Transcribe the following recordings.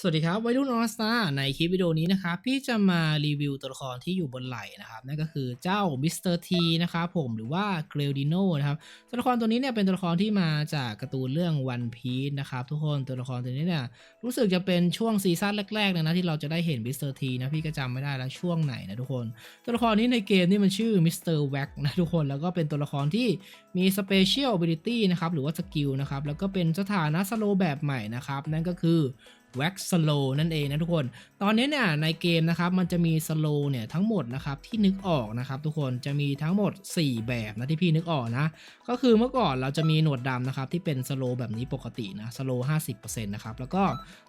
สวัสดีครับวัยรุ่นออสตาในคลิปวิดีโอนี้นะครับพี่จะมารีวิวตัวละครที่อยู่บนไหล่นะครับนั่นก็คือเจ้ามิสเตอร์ทีนะครับผมหรือว่าเกรลดิโนนะครับตัวละครตัวนี้เนี่ยเป็นตัวละครที่มาจากการ์ตูนเรื่อง One Piece นะครับทุกคนตัวละครตัวนี้เนี่ยรู้สึกจะเป็นช่วงซีซั่นแรกๆเลยนะที่เราจะได้เห็นมิสเตอร์ทีนะพี่ก็จำไม่ได้แล้วช่วงไหนนะทุกคน ตัวละครนี้ในเกมนี่มันชื่อมิสเตอร์แว็กนะทุกคนแล้วก็เป็นตัวละครที่มีสเปเชียล a b i l i t y นะครับหรือว่าสกิลนะครับแล้วก็เป็นสถานะสโลแบบใหม่นะครับนั่นก็คือ Wax Slow นั่นเองนะทุกคน ตอนนี้เนี่ยในเกมนะครับมันจะมี Slow เนี่ยทั้งหมดนะครับที่นึกออกนะครับทุกคนจะมีทั้งหมด 4 แบบนะที่พี่นึกออกนะ ก็คือเมื่อก่อนเราจะมีหนวดดำนะครับที่เป็น Slow แบบนี้ปกตินะ Slow 50%นะครับแล้วก็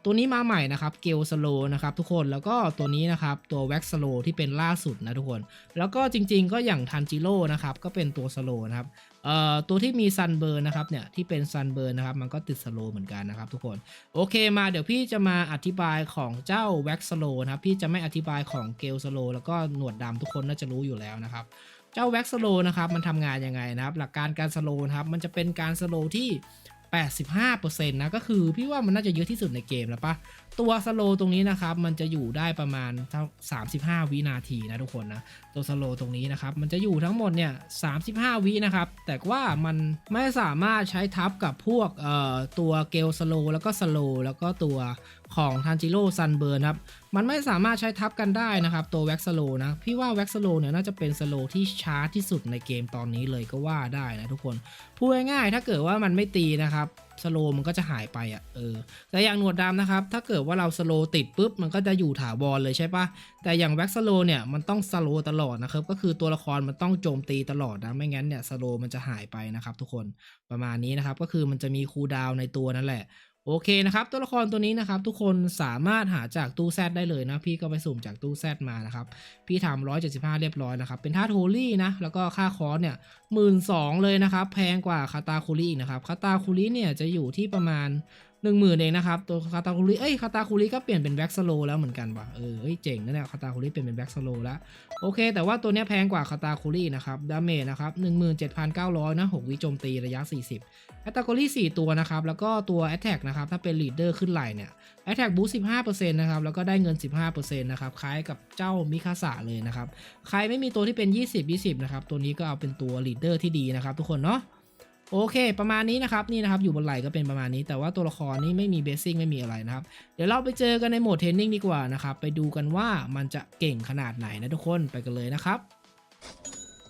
ตัวนี้มาใหม่นะครับเกล Slow นะครับทุกคนแล้วก็ตัวนี้นะครับตัว Wax Slow ที่เป็นล่าสุดนะทุกคน แล้วก็จริงๆก็อย่างทันจิโร่นะครับก็เป็นตัว Slow นะครับเอ่อตัวที่มีซันเบอร์นะครับเนี่ยที่เป็นซันเบอร์นะครับมันก็ติดสโลเหมือนกันนะครับทุกคนโอเคมาเดี๋ยวพี่จะมาอธิบายของเจ้าแว็กสโลนะครับพี่จะไม่อธิบายของเกลสโลแล้วก็หนวดดำทุกคนน่าจะรู้อยู่แล้วนะครับเจ้าแว็กสโลนะครับมันทำงานยังไงนะครับหลักการการสโลนะครับมันจะเป็นการสโลที่ 85%นะก็คือพี่ว่ามันน่าจะเยอะที่สุดในเกมแล้วปะตัวสโลตรงนี้นะครับมันจะอยู่ได้ประมาณเท่า35 วินาทีนะทุกคนนะตัวสโลตรงนี้นะครับมันจะอยู่ทั้งหมดเนี่ย35 วินะครับแต่ว่ามันไม่สามารถใช้ทับกับพวกเอ่อตัวเกลสโลแล้วก็สโลแล้วก็ตัวของทันจิโร่ซันเบิร์นครับมันไม่สามารถใช้ทับกันได้นะครับ ตัวแว็กสโลนะพี่ว่าแว็กสโลเนี่ยน่าจะเป็นสโลที่ช้าที่สุดในเกมตอนนี้เลยก็ว่าได้นะทุกคน พูดง่ายๆถ้าเกิดว่ามันไม่ตีนะครับสโลมันก็จะหายไปอะเออแต่อย่างหนวดดำนะครับ ถ้าเกิดว่าเราสโลติดปุ๊บมันก็จะอยู่ถาวรเลยใช่ปะแต่อย่างแว็กสโลเนี่ยมันต้องสโลตลอดนะครับก็คือตัวละครมันต้องโจมตีตลอดนะไม่งั้นเนี่ยสโลมันจะหายไปนะครับทุกคนประมาณนี้นะครับก็คือมันจะมีคูลดาวน์ในตัวนั่นแหละ โอเคนะครับ ตัวละครตัวนี้นะครับ ทุกคนสามารถหาจากตู้แซดได้เลยนะ พี่ก็ไปสุ่มจากตู้แซดมานะครับ พี่ทำ175เรียบร้อยนะครับ เป็นท่าโฮลี่นะ แล้วก็ค่าคอร์สเนี่ยหมื่นสองเลยนะครับ แพงกว่าคาตาคุริอีกนะครับคาตาคุริเนี่ยจะอยู่ที่ประมาณ 1 0,000เองนะครับ ตัวคาตาคุริเอ้ยคาตาคุริก็เปลี่ยนเป็นแว็กสโลแล้วเหมือนกันว่ะเออเจ๋งนะเนี่ยคาตาคุริเปลี่ยนเป็นแว็กสโลแล้วโอเค แต่ว่าตัวเนี้ยแพงกว่าคาตาคุรินะครับดาเมจนะครับ17,900นเจ็ดพันเก้าร้อยนะ6วิโจมตีระยะ40แอตตากรี่ตัวนะครับ แล้วก็ตัว Attack นะครับถ้าเป็น Leader ขึ้นไหลเนี่ย Attack Boost 15%นต์นะครับแล้วก็ได้เงิน15%นต์นะครับคล้ายกับเจ้ามิคาสะเลยนะครับใครไม่มีตัวที่เป็น20 20นะครับตัวนี้ก็เอาเป็นตัว Leader ที่ดีนะครับทุกคนเนาะ โอเค ประมาณนี้นะครับนี่นะครับอยู่บนไหล่ก็เป็นประมาณนี้ แต่ว่าตัวละครนี่ไม่มีเบสซิ่งไม่มีอะไรนะครับ เดี๋ยวเราไปเจอกันในโหมดเทรนนิ่งดีกว่านะครับ ไปดูกันว่ามันจะเก่งขนาดไหนนะทุกคนไปกันเลยนะครับ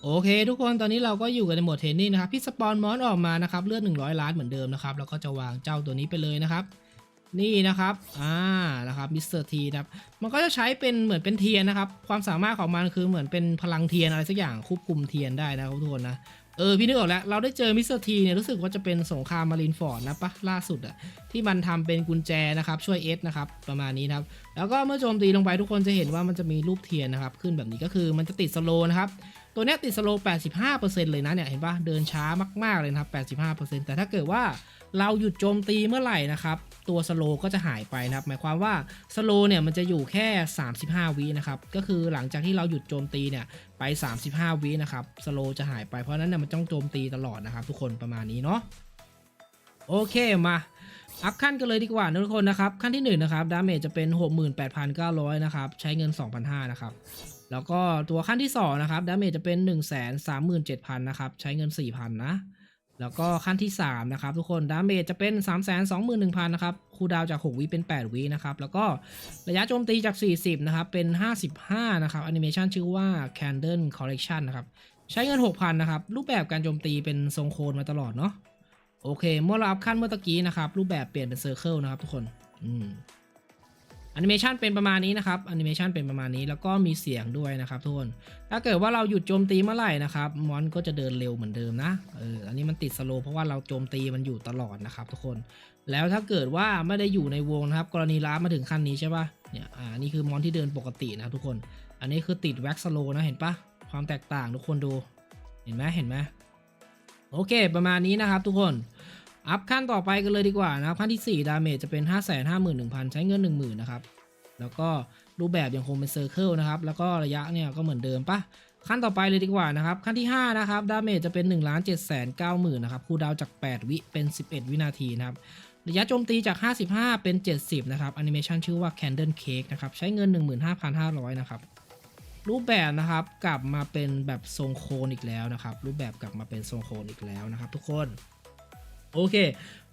โอเค ทุกคนตอนนี้เราก็อยู่กันในโหมดเทรนนิ่งนะครับพี่สปอนมอนออกมานะครับเลือด100 ล้านเหมือนเดิมนะครับแล้วก็จะวางเจ้าตัวนี้ไปเลยนะครับ นี่นะครับอ่านะครับมิสเตอร์ทีนะครับมันก็จะใช้เป็นเหมือนเป็นเทียนนะครับ ความสามารถของมันคือเหมือนเป็นพลังเทียนอะไรสักอย่างควบคุมเทียนได้นะครับทุกคนนะ เออพี่นึกออกแล้ว เราได้เจอมิสเตอร์ทีเนี่ยรู้สึกว่าจะเป็นสงครามมารินฟอร์ดนะปะล่าสุดอะที่มันทำเป็นกุญแจนะครับช่วยเอสนะครับประมาณนี้นะครับ แล้วก็เมื่อโจมตีลงไปทุกคนจะเห็นว่ามันจะมีรูปเทียนนะครับ ขึ้นแบบนี้ก็คือมันจะติดสโลนะครับ ตัวนี้ติดสโล85%เลยนะเนี่ยเห็นปะเดินช้ามากๆเลยนะครับ85%แต่ถ้าเกิดว่า เราหยุดโจมตีเมื่อไหร่นะครับตัวสโลก็จะหายไปนะครับ หมายความว่าสโลเนี่ยมันจะอยู่แค่ 35 วินะครับ ก็คือหลังจากที่เราหยุดโจมตีเนี่ยไป 35 วินะครับสโลจะหายไปเพราะนั้นเนี่ยมันต้องโจมตีตลอดนะครับ ทุกคนประมาณนี้เนาะโอเคมาอัพขั้นกันเลยดีกว่านะทุกคนนะครับ ขั้นที่1นงนะครับดาเมจจะเป็น 68,900 นะครับ ใช้เงิน 2,500 นะครับ แล้วก็ตัวขั้นที่2นะครับดาเมจจะเป็น 1 3 7 0 0 0 นะครับ ใช้เงิน 4,000 นะ แล้วก็ขั้นที่ 3 นะครับ ทุกคนดาเมจจะเป็น 3 2 1 0 0 0 นะครับ คูดาวจาก 6 วิเป็น 8 วินะครับ แล้วก็ระยะโจมตีจาก 40 นะครับ เป็น 55 นะครับแอนิเมชันชื่อว่า Candle Collection นะครับ ใช้เงิน 6,000 นะครับ รูปแบบการโจมตีเป็นทรงโคนมาตลอดเนาะโอเค เมื่อเราอัพขั้นเมื่อตะกี้นะครับ รูปแบบเปลี่ยนเป็นเซอร์เคิลนะครับทุกคน อืม อนิเมชันเป็นประมาณนี้นะครับแอนิเมชันเป็นประมาณนี้แล้วก็มีเสียงด้วยนะครับทุกคนถ้าเกิดว่าเราหยุดโจมตีเมื่อไหร่นะครับมอนก็จะเดินเร็วเหมือนเดิมนะเอออันนี้มันติดสโลเพราะว่าเราโจมตีมันอยู่ตลอดนะครับทุกคน แล้วถ้าเกิดว่าไม่ได้อยู่ในวงนะครับ กรณีล้ามาถึงขั้นนี้ใช่ปะเนี่ยอ่านี่คือมอนที่เดินปกตินะครับทุกคน อันนี้คือติดแว็กสโลนะเห็นปะความแตกต่างทุกคนดูเห็นไหมเห็นไหมโอเค ประมาณนี้นะครับทุกคนอัพขั้นต่อไปกันเลยดีกว่านะครับขั้นที่ 4 ดาเมจจะเป็น 5 5 1 0 0 0 ใช้เงิน 10,000 นะครับ แล้วก็รูปแบบยังคงเป็นเซอร์เคิลนะครับ แล้วก็ระยะเนี่ยก็เหมือนเดิมปะขั้นต่อไปเลยดีกว่านะครับ ขั้นที่ 5 นะครับ ดาเมจจะเป็น1 7 9 0 0 0 0นะครับ คูดาวจาก 8 วิเป็น 11 วินาทีนะครับ ระยะโจมตีจาก 55 เป็น 70 นะครับแอนิเมชันชื่อว่า Candle Cake นะครับ ใช้เงิน 15,500 นะครับ รูปแบบนะครับกลับมาเป็นแบบทรงโคนอีกแล้วนะครับ รูปแบบกลับมาเป็นทรงโคนอีกแล้วนะครับ ทุกคน โอเค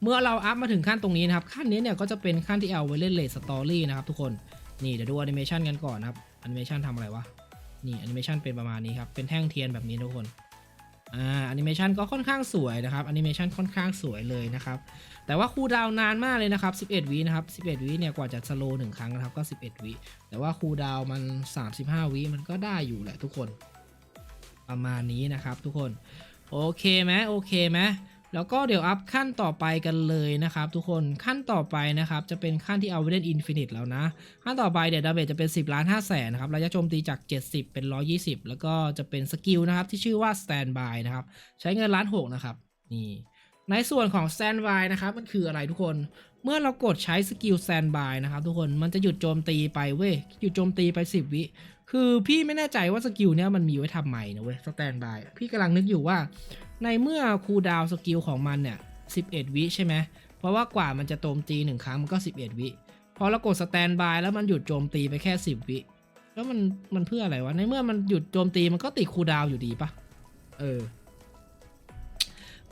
เมื่อเราอัพมาถึงขั้นตรงนี้นะครับ ขั้นนี้เนี่ยก็จะเป็นขั้นที่เอาไว้เล่นเลสตอรี่นะครับทุกคน นี่เดี๋ยวดูแอนิเมชันกันก่อนนะครับแอนิเมชันทำอะไรวะ นี่แอนิเมชันเป็นประมาณนี้ครับ เป็นแท่งเทียนแบบนี้ทุกคน อ่าแอนิเมชันก็ค่อนข้างสวยนะครับแอนิเมชันค่อนข้างสวยเลยนะครับ แต่ว่าคูดาวนานมากเลยนะครับ 11วินะครับ11วิเนี่ยกว่าจะสโลว์หนึ่งครั้งนะครับก็ 11วิแต่ว่าคูดาวน์มัน 35วิมันก็ได้อยู่แหละทุกคน ประมาณนี้นะครับทุกคน โอเคไหมโอเคไหม แล้วก็เดี๋ยวอัพขั้นต่อไปกันเลยนะครับ ทุกคนขั้นต่อไปนะครับ จะเป็นขั้นที่เอาไว้เล่นอินฟินิตแล้วนะ ขั้นต่อไปเดี๋ยวดาเมจจะเป็น 10 ล้าน5แสนนะครับระยะโจมตีจาก 70 เป็น 120 แล้วก็จะเป็นสกิลนะครับ ที่ชื่อว่า Standby นะครับ ใช้เงินล้านหกนะครับ นี่ ในส่วนของ Standby นะครับ มันคืออะไรทุกคนเมื่อเรากดใช้สกิล Standby นะครับทุกคนมันจะหยุดโจมตีไปเว้ยหยุดโจมตีไป 10 วิ คือพี่ไม่แน่ใจว่าสกิลเนี้ยมันมีไว้ทำใหมนะเว้ย Standby พี่กำลังนึกอยู่ว่า ในเมื่อคูลดาวสกิลของมันเนี่ย 11 วิใช่ไหม เพราะว่ากว่ามันจะโจมตีหนึ่งครั้งมันก็ 11 วิพอเรากดสแตนบายแล้วมันหยุดโจมตีไปแค่ 10 วิ แล้วมันมันเพื่ออะไรวะ ในเมื่อมันหยุดโจมตีมันก็ติดคูลดาวอยู่ดีปะเออ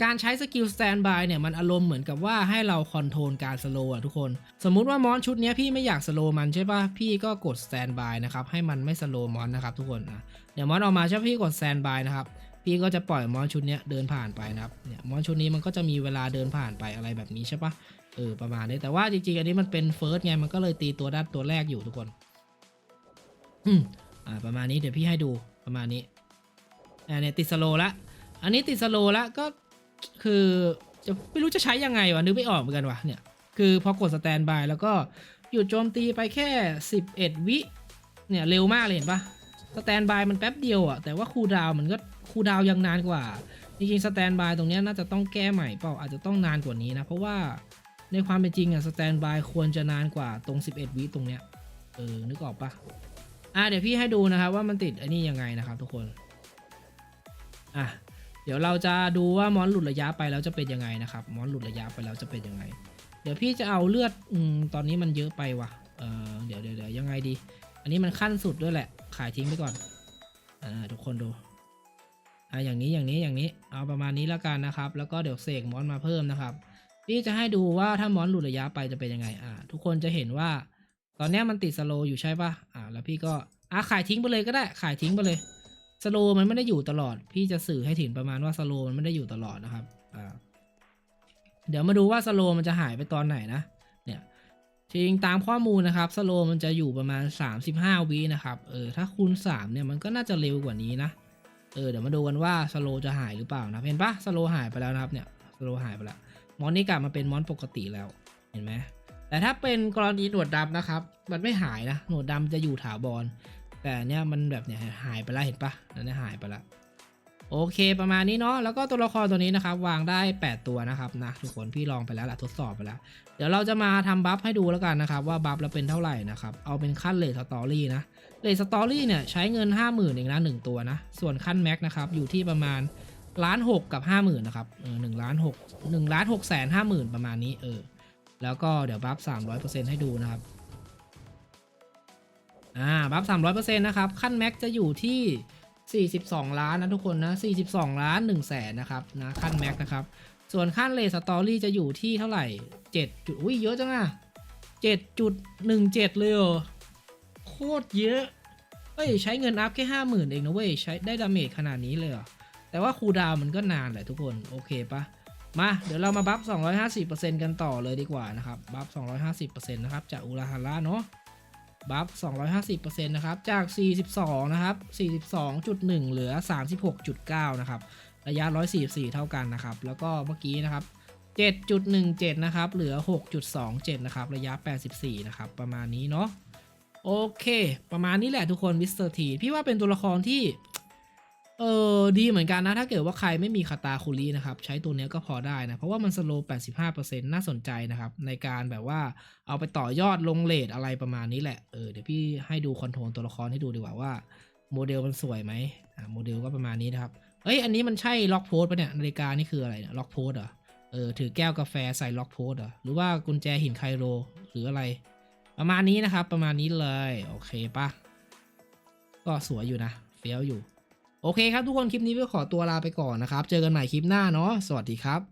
การใช้สกิลสแตนบายเนี่ยมันอารมณ์เหมือนกับว่าให้เราคอนโทรลการสโลว์อะทุกคน สมมุติว่ามอนชุดนี้พี่ไม่อยากสโลว์มันใช่ปะพี่ก็กดสแตนบายนะครับให้มันไม่สโลว์มอนนะครับทุกคนอะเดี๋ยวมอนออกมาใช่ปะพี่กดสแตนบายนะครับ พี่ก็จะปล่อยมอนชุดเนี้ยเดินผ่านไปนะครับเนี่ยมอนชุดนี้มันก็จะมีเวลาเดินผ่านไปอะไรแบบนี้ใช่ปะเออประมาณนี้แต่ว่าจริงๆอันนี้มันเป็นเฟิร์สไงมันก็เลยตีตัวด้านตัวแรกอยู่ทุกคนอืมอ่าประมาณนี้เดี๋ยวพี่ให้ดูประมาณนี้อ่าเนี่ยติดสโลละอันนี้ติดสโลละก็คือจะไม่รู้จะใช้ยังไงวะนึกไม่ออกเหมือนกันวะเนี่ยคือพอกดสแตนบายแล้วก็หยุดโจมตีไปแค่ 11 วิเนี่ยเร็วมากเลยเห็นปะสแตนบายมันแป๊บเดียวอะแต่ว่าคูลดาวมันก็ คูดาวยังนานกว่า จริงๆสแตนบายตรงนี้น่าจะต้องแก้ใหม่เปล่าอาจจะต้องนานกว่านี้นะ เพราะว่าในความเป็นจริงอะสแตนบายควรจะนานกว่าตรง 11 วิตรงเนี้ยเออนึกออกปะอะเดี๋ยวพี่ให้ดูนะครับว่ามันติดอ้นี่ยังไงนะครับทุกคนอะเดี๋ยวเราจะดูว่ามอนหลุดระยะไปแล้วจะเป็นยังไงนะครับมอนหลุดระยะไปแล้วจะเป็นยังไง เดี๋ยวพี่จะเอาเลือดอืมตอนนี้มันเยอะไปว่ะเออเดี๋ยวเดี๋ยวยังไงดี อันนี้มันขั้นสุดด้วยแหละ ขายทิ้งไปก่อนอ่าทุกคนดู อ่าอย่างนี้อย่างนี้อย่างนี้เอาประมาณนี้แล้วกันนะครับ แล้วก็เดี๋ยวเสกมอนมาเพิ่มนะครับพี่จะให้ดูว่าถ้ามอนหลุดระยะไปจะเป็นยังไงอ่าทุกคนจะเห็นว่า ตอนนี้มันติดสโลอยู่ใช่ปะอ่าแล้วพี่ก็อ่าขายทิ้งไปเลยก็ได้ขายทิ้งไปเลยสโลมันไม่ได้อยู่ตลอด พี่จะสื่อให้ถึงประมาณว่าสโลมันไม่ได้อยู่ตลอดนะครับอ่าเดี๋ยวมาดูว่าสโลมันจะหายไปตอนไหนนะเนี่ยจริงตามข้อมูลนะครับสโลมันจะอยู่ประมาณ 35วินะครับเออถ้าคูณ3เนี่ยมันก็น่าจะเร็วกว่านี้นะ เออเดี๋ยวมาดูกันว่าสโลจะหายหรือเปล่านะเห็นปะสโลหายไปแล้วนะครับเนี่ยสโลหายไปแล้วมอนนี่กลับมาเป็นมอนปกติแล้วเห็นไหมแต่ถ้าเป็นกรณีหนวดดำนะครับ มันไม่หายนะหนวดดำจะอยู่ถาวรแต่เนี่ยมันแบบเนี่ยหายไปแล้วเห็นปะนั่นเนี่ยหายไปแล้ว โอเคประมาณนี้เนาะแล้วก็ตัวละครตัวนี้นะครับวางได้ 8 ตัวนะครับนะทุกคนพี่ลองไปแล้วล่ะทดสอบไปแล้ว เดี๋ยวเราจะมาทำบัฟให้ดูแล้วกันนะครับว่าบัฟแล้วเป็นเท่าไหร่นะครับเอาเป็นขั้นเลทสตอรี่นะเลทสตอรี่เนี่ยใช้เงิน 5 0,000เองนะหนึ่งตัวนะ ส่วนขั้นแม็กนะครับอยู่ที่ประมาณล้านหกกับ 5 0,000นะครับเออหนึ่งล้านหกหนึ่งล้านหกแสนห้าหมื่นประมาณนี้เออแล้วก็เดี๋ยวบัฟสามร้อยเปอร์เซ็นต์ให้ดูนะครับอ่าบัฟสามร้อยเปอร์เซ็นต์นะครับขั้นแม็กจะอยู่ที่ 42 ล้านนะทุกคนนะ 42 ล้าน1แสนนะครับนะขั้นแม็กนะครับ ส่วนขั้นเลสตอรี่จะอยู่ที่เท่าไหร่7จุดอุ้ยเยอะจังอะ7.17 เลยเหรอโคตรเยอะ เฮ้ยใช้เงินอัพแค่50,000เองนะเว้ยใช้ได้ดาเมจขนาดนี้เลยเหรอ แต่ว่าคูดาวมันก็นานแหละทุกคนโอเคปะมาเดี๋ยวเรามาบัฟ 250%กันต่อเลยดีกว่านะครับ บัฟ 250%นะครับจากอุราฮาร่าเนาะ บัฟ 250%นะครับ จาก 42 นะครับ 42.1 เหลือ 36.9 นะครับ ระยะ 144 เท่ากันนะครับ แล้วก็เมื่อกี้นะครับ 7.17 นะครับ เหลือ 6.27 นะครับ ระยะ 84 นะครับ ประมาณนี้เนาะ โอเค ประมาณนี้แหละทุกคน มิสเตอร์ที พี่ว่าเป็นตัวละครที่ เออดีเหมือนกันนะ ถ้าเกิดว่าใครไม่มีคาตาคุรินะครับ ใช้ตัวเนี้ยก็พอได้นะ เพราะว่ามันสโลว์85%น่าสนใจนะครับ ในการแบบว่าเอาไปต่อยอดลงเลทอะไรประมาณนี้แหละ เออเดี๋ยวพี่ให้ดูคอนโทรลตัวละครให้ดูดีกว่าว่า โมเดลมันสวยไหมอ่าโมเดลก็ประมาณนี้นะครับ เอ้ยอันนี้มันใช่ล็อกโพสปะเนี่ยนาฬิกานี่คืออะไรเนี่ยล็อกโพสเหรอเออถือแก้วกาแฟใส่ล็อกโพสเหรอหรือว่ากุญแจหินไคโรหรืออะไร ประมาณนี้นะครับ ประมาณนี้เลยโอเคปะก็สวยอยู่นะเฟี้ยวอยู่ โอเคครับทุกคนคลิปนี้ก็ขอตัวลาไปก่อนนะครับ เจอกันใหม่คลิปหน้าเนาะสวัสดีครับ